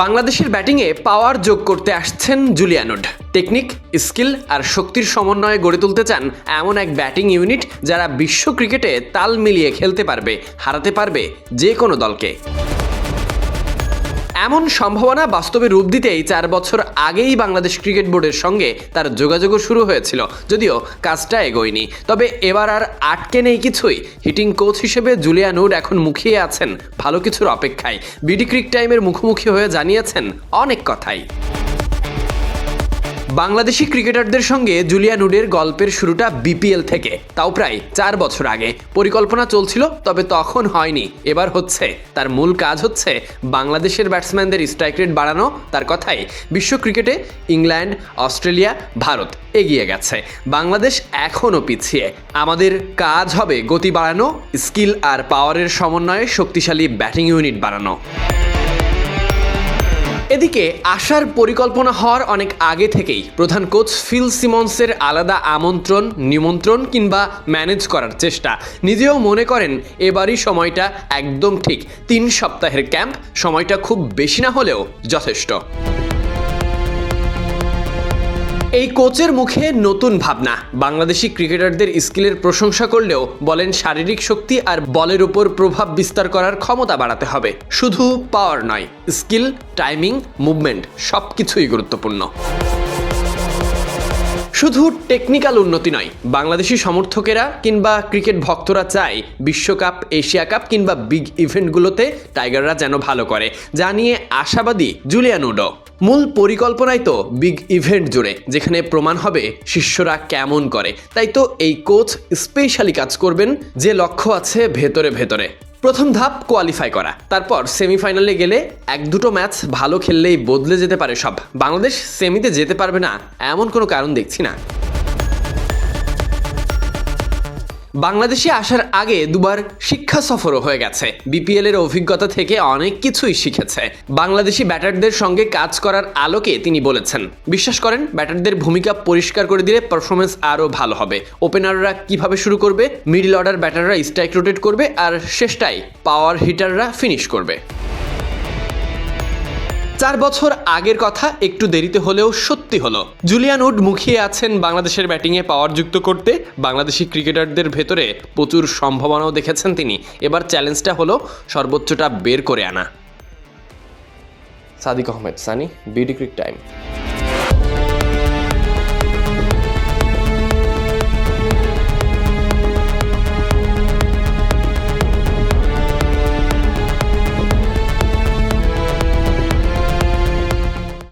বাংলাদেশের ব্যাটিংয়ে পাওয়ার যোগ করতে আসছেন জুলিয়ানোড টেকনিক, স্কিল আর শক্তির সমন্বয়ে গড়ে তুলতে চান এমন এক ব্যাটিং ইউনিট যারা বিশ্ব ক্রিকেটে তাল মিলিয়ে খেলতে পারবে, হারাতে পারবে যে কোনো দলকে। এমন সম্ভাবনা বাস্তবে রূপ দিতেই চার বছর আগেই বাংলাদেশ ক্রিকেট বোর্ডের সঙ্গে তার যোগাযোগও শুরু হয়েছিল। যদিও কাজটা এগোয়নি। তবে এবার আর আটকে নেই কিছুই। হিটিং কোচ হিসেবে জুলিয়ান উড এখন মুখিয়ে আছেন ভালো কিছুর অপেক্ষায়। বিডি ক্রিক টাইমের মুখোমুখি হয়ে জানিয়েছেন অনেক কথাই। বাংলাদেশি ক্রিকেটারদের সঙ্গে জুলিয়ান উডের গল্পের শুরুটা বিপিএল থেকে। তাও প্রায় চার বছর আগে। পরিকল্পনা চলছিল, তবে তখন হয়নি। এবার হচ্ছে। তার মূল কাজ হচ্ছে বাংলাদেশের ব্যাটসম্যানদের স্ট্রাইক রেট বাড়ানো। তার কথাই, বিশ্ব ক্রিকেটে ইংল্যান্ড, অস্ট্রেলিয়া, ভারত এগিয়ে গেছে। বাংলাদেশ এখনও পিছিয়ে। আমাদের কাজ হবে গতি বাড়ানো, স্কিল আর পাওয়ারের সমন্বয়ে শক্তিশালী ব্যাটিং ইউনিট বাড়ানো এদিকে আসার পরিকল্পনা হওয়ার অনেক আগে থেকেই প্রধান কোচ ফিল সিমন্সের আলাদা আমন্ত্রণ, নিমন্ত্রণ কিংবা ম্যানেজ করার চেষ্টা। নিজেও মনে করেন, এবারই সময়টা একদম ঠিক। তিন সপ্তাহের ক্যাম্প সময়টা খুব বেশি না হলেও যথেষ্ট। এই কোচের মুখে নতুন ভাবনা। বাংলাদেশি ক্রিকেটারদের স্কিলের প্রশংসা করলেও বলেন শারীরিক শক্তি আর বলের উপর প্রভাব বিস্তার করার ক্ষমতা বাড়াতে হবে। শুধু পাওয়ার নয়, স্কিল, টাইমিং, মুভমেন্ট সব কিছুই গুরুত্বপূর্ণ। শুধু টেকনিক্যাল উন্নতি নয়, বাংলাদেশি সমর্থকেরা কিংবা ক্রিকেট ভক্তরা চায় বিশ্বকাপ, এশিয়া কাপ কিংবা বিগ ইভেন্টগুলোতে টাইগাররা যেন ভালো করে। যা নিয়ে আশাবাদী জুলিয়ান উডো। মূল পরিকল্পনাই তো বিগ ইভেন্ট জুড়ে, যেখানে প্রমাণ হবে শিষ্যরা কেমন করে। তাই তো এই কোচ স্পেশালি কাজ করবেন যে লক্ষ্য আছে ভেতরে ভেতরে। প্রথম ধাপ কোয়ালিফাই করা। তারপর সেমিফাইনালে গেলে এক দুটো ম্যাচ ভালো খেললেই বদলে যেতে পারে সব। বাংলাদেশ সেমিতে যেতে পারবে না, এমন কোনো কারণ দেখছি না। বাংলাদেশে আসার আগে দুবার শিক্ষা সফরও হয়ে গেছে। বিপিএল এর অভিজ্ঞতা থেকে অনেক কিছুই শিখেছে। বাংলাদেশি ব্যাটারদের সঙ্গে কাজ করার আলোকে তিনি বলেছেন, বিশ্বাস করেন, ব্যাটারদের ভূমিকা পরিষ্কার করে দিলে পারফরমেন্স আরও ভালো হবে। ওপেনাররা কীভাবে শুরু করবে মিডল অর্ডার ব্যাটাররা স্ট্রাইক রোটেট করবে, আর শেষটাই পাওয়ার হিটাররা ফিনিশ করবে। চার বছর আগের কথা একটু দেরিতে হলেও সত্যি হলো। জুলিয়ান উড মুখিয়ে আছেন বাংলাদেশের ব্যাটিংয়ে পাওয়ার যুক্ত করতে। বাংলাদেশি ক্রিকেটারদের ভেতরে প্রচুর সম্ভাবনাও দেখেছেন তিনি। এবার চ্যালেঞ্জটা হলো সর্বোচ্চটা বের করে আনা। Sadik Ahmed, Sunny BD crick time.